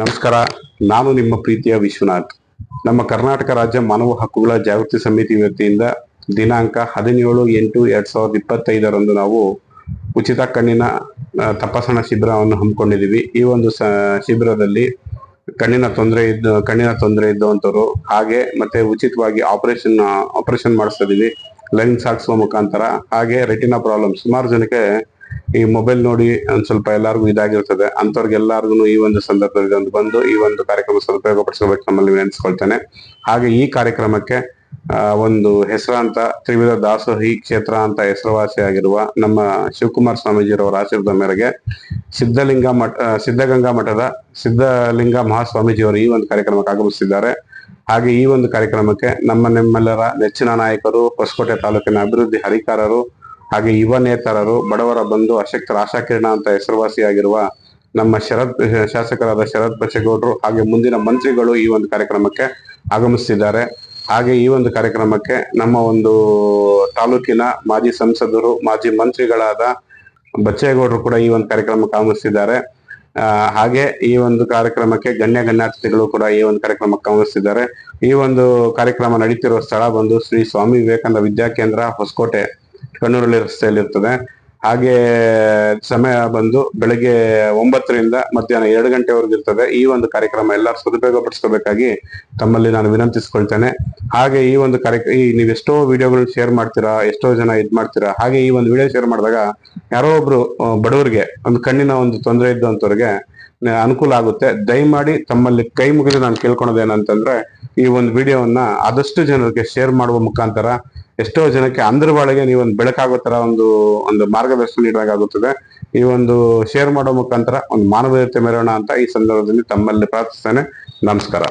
ನಮಸ್ಕಾರ, ನಾನು ನಿಮ್ಮ ಪ್ರೀತಿಯ ವಿಶ್ವನಾಥ್. ನಮ್ಮ ಕರ್ನಾಟಕ ರಾಜ್ಯ ಮಾನವ ಹಕ್ಕುಗಳ ಜಾಗೃತಿ ಸಮಿತಿ ವತಿಯಿಂದ ದಿನಾಂಕ ಹದಿನೇಳು ಎಂಟು ಎರಡ್ ಸಾವಿರದ ಇಪ್ಪತ್ತೈದರಂದು ನಾವು ಉಚಿತ ಕಣ್ಣಿನ ತಪಾಸಣಾ ಶಿಬಿರವನ್ನು ಹಮ್ಮಿಕೊಂಡಿದ್ದೀವಿ. ಈ ಒಂದು ಸ, ಶಿಬಿರದಲ್ಲಿ ಕಣ್ಣಿನ ತೊಂದರೆ ಇದ್ದ, ಕಣ್ಣಿನ ತೊಂದರೆ ಇದ್ದವಂಥವ್ರು ಹಾಗೆ ಮತ್ತೆ ಉಚಿತವಾಗಿ ಆಪರೇಷನ್ ಆಪರೇಷನ್ ಮಾಡಿಸ್ತಾ ಇದೀವಿ ಲೆನ್ಸ್ ಹಾಕ್ಸುವ ಮುಖಾಂತರ ಹಾಗೆ ರೆಟಿನಾ ಪ್ರಾಬ್ಲಮ್ ಸುಮಾರು ಜನಕ್ಕೆ ಈ ಮೊಬೈಲ್ ನೋಡಿ ಒಂದ್ ಸ್ವಲ್ಪ ಎಲ್ಲರಿಗೂ ಇದಾಗಿರ್ತದೆ. ಅಂಥವ್ರಿಗೆಲ್ಲರಿಗೂ ಈ ಒಂದು ಸಂದರ್ಭದಲ್ಲಿ ಒಂದು ಬಂದು ಈ ಒಂದು ಕಾರ್ಯಕ್ರಮ ಸದುಪಯೋಗ ಪಡಿಸಬೇಕು ನಮ್ಮಲ್ಲಿ ನೆನೆಸ್ಕೊಳ್ತೇನೆ. ಹಾಗೆ ಈ ಕಾರ್ಯಕ್ರಮಕ್ಕೆ ಒಂದು ಹೆಸರಾಂತ ತ್ರಿವಿಧ ದಾಸೋಹಿ ಕ್ಷೇತ್ರ ಅಂತ ಹೆಸರುವಾಸಿಯಾಗಿರುವ ನಮ್ಮ ಶಿವಕುಮಾರ್ ಸ್ವಾಮೀಜಿರವರ ಆಶೀರ್ವಾದ ಮೇರೆಗೆ ಸಿದ್ಧಲಿಂಗ ಮಠ ಸಿದ್ಧಗಂಗಾ ಮಠದ ಸಿದ್ಧಲಿಂಗ ಮಹಾಸ್ವಾಮೀಜಿಯವರು ಈ ಒಂದು ಕಾರ್ಯಕ್ರಮಕ್ಕೆ ಆಗಮಿಸಿದ್ದಾರೆ. ಹಾಗೆ ಈ ಒಂದು ಕಾರ್ಯಕ್ರಮಕ್ಕೆ ನಮ್ಮ ನಿಮ್ಮೆಲ್ಲರ ನೆಚ್ಚಿನ ನಾಯಕರು ಹೊಸಕೋಟೆ ತಾಲೂಕಿನ ಅಭಿವೃದ್ಧಿ ಹರಿಕಾರರು ಹಾಗೆ ಯುವ ನೇತಾರರು ಬಡವರ ಬಂಧು ಅಶಕ್ತರ ಆಶಾಕಿರಣ ಅಂತ ಹೆಸರುವಾಸಿಯಾಗಿರುವ ನಮ್ಮ ಶರತ್ ಶಾಸಕರಾದ ಶರತ್ ಬಚ್ಚೇಗೌಡರು ಹಾಗೆ ಮುಂದಿನ ಮಂತ್ರಿಗಳು ಈ ಒಂದು ಕಾರ್ಯಕ್ರಮಕ್ಕೆ ಆಗಮಿಸುತ್ತಿದ್ದಾರೆ. ಹಾಗೆ ಈ ಒಂದು ಕಾರ್ಯಕ್ರಮಕ್ಕೆ ನಮ್ಮ ಒಂದು ತಾಲೂಕಿನ ಮಾಜಿ ಸಂಸದರು ಮಾಜಿ ಮಂತ್ರಿಗಳಾದ ಬಚ್ಚೇಗೌಡರು ಕೂಡ ಈ ಒಂದು ಕಾರ್ಯಕ್ರಮಕ್ಕೆ ಆಗಮಿಸುತ್ತಿದ್ದಾರೆ. ಆ, ಹಾಗೆ ಈ ಒಂದು ಕಾರ್ಯಕ್ರಮಕ್ಕೆ ಗಣ್ಯ ಗಣ್ಯಾತಿಥಿಗಳು ಕೂಡ ಈ ಒಂದು ಕಾರ್ಯಕ್ರಮಕ್ಕೆ ಆಗಮಿಸುತ್ತಿದ್ದಾರೆ. ಈ ಒಂದು ಕಾರ್ಯಕ್ರಮ ನಡೀತಿರುವ ಸ್ಥಳ ಬಂದು ಶ್ರೀ ಸ್ವಾಮಿ ವಿವೇಕಾನಂದ ವಿದ್ಯಾಕೇಂದ್ರ ಹೊಸಕೋಟೆ. ಕಣ್ಣೂರಲ್ಲಿ ರಸ್ತೆಯಲ್ಲಿ ಇರ್ತದೆ ಹಾಗೆ ಸಮಯ ಬಂದು ಬೆಳಗ್ಗೆ ಒಂಬತ್ತರಿಂದ ಮಧ್ಯಾಹ್ನ ಎರಡು ಗಂಟೆವರೆಗೂ ಇರ್ತದೆ. ಈ ಒಂದು ಕಾರ್ಯಕ್ರಮ ಎಲ್ಲರೂ ಸದುಪಯೋಗ ಪಡಿಸ್ಕೋಬೇಕಾಗಿ ತಮ್ಮಲ್ಲಿ ನಾನು ವಿನಂತಿಸ್ಕೊಳ್ತೇನೆ. ಹಾಗೆ ಈ ಒಂದು ಕಾರ್ಯಕ್ರಮ ಈ ನೀವು ಎಷ್ಟೋ ವಿಡಿಯೋಗಳು ಶೇರ್ ಮಾಡ್ತೀರಾ, ಎಷ್ಟೋ ಜನ ಇದ್ ಮಾಡ್ತೀರಾ, ಹಾಗೆ ಈ ಒಂದು ವಿಡಿಯೋ ಶೇರ್ ಮಾಡಿದಾಗ ಯಾರೋ ಒಬ್ರು ಬಡವರಿಗೆ, ಒಂದು ಕಣ್ಣಿನ ಒಂದು ತೊಂದರೆ ಇದ್ದಂಥವ್ರಿಗೆ ಅನುಕೂಲ ಆಗುತ್ತೆ. ದಯಮಾಡಿ ತಮ್ಮಲ್ಲಿ ಕೈ ಮುಗಿದು ನಾನು ಕೇಳ್ಕೊಳೋದೇನಂತಂದ್ರೆ ಈ ಒಂದು ವಿಡಿಯೋವನ್ನ ಆದಷ್ಟು ಜನರಿಗೆ ಶೇರ್ ಮಾಡುವ ಮುಖಾಂತರ ಎಷ್ಟೋ ಜನಕ್ಕೆ ಅಂದ್ರ ಬಾಳಿಗೆ ನೀವೊಂದು ಬೆಳಕಾಗೋ ತರ ಒಂದು ಒಂದು ಮಾರ್ಗದರ್ಶನ ನೀಡಬೇಕಾಗುತ್ತದೆ ಈ ಒಂದು ಶೇರ್ ಮಾಡೋ ಮುಖಾಂತರ ಒಂದು ಮಾನವೀಯತೆ ಮೆರೋಣ ಅಂತ ಈ ಸಂದರ್ಭದಲ್ಲಿ ತಮ್ಮಲ್ಲಿ ಪ್ರಾರ್ಥಿಸ್ತೇನೆ. ನಮಸ್ಕಾರ.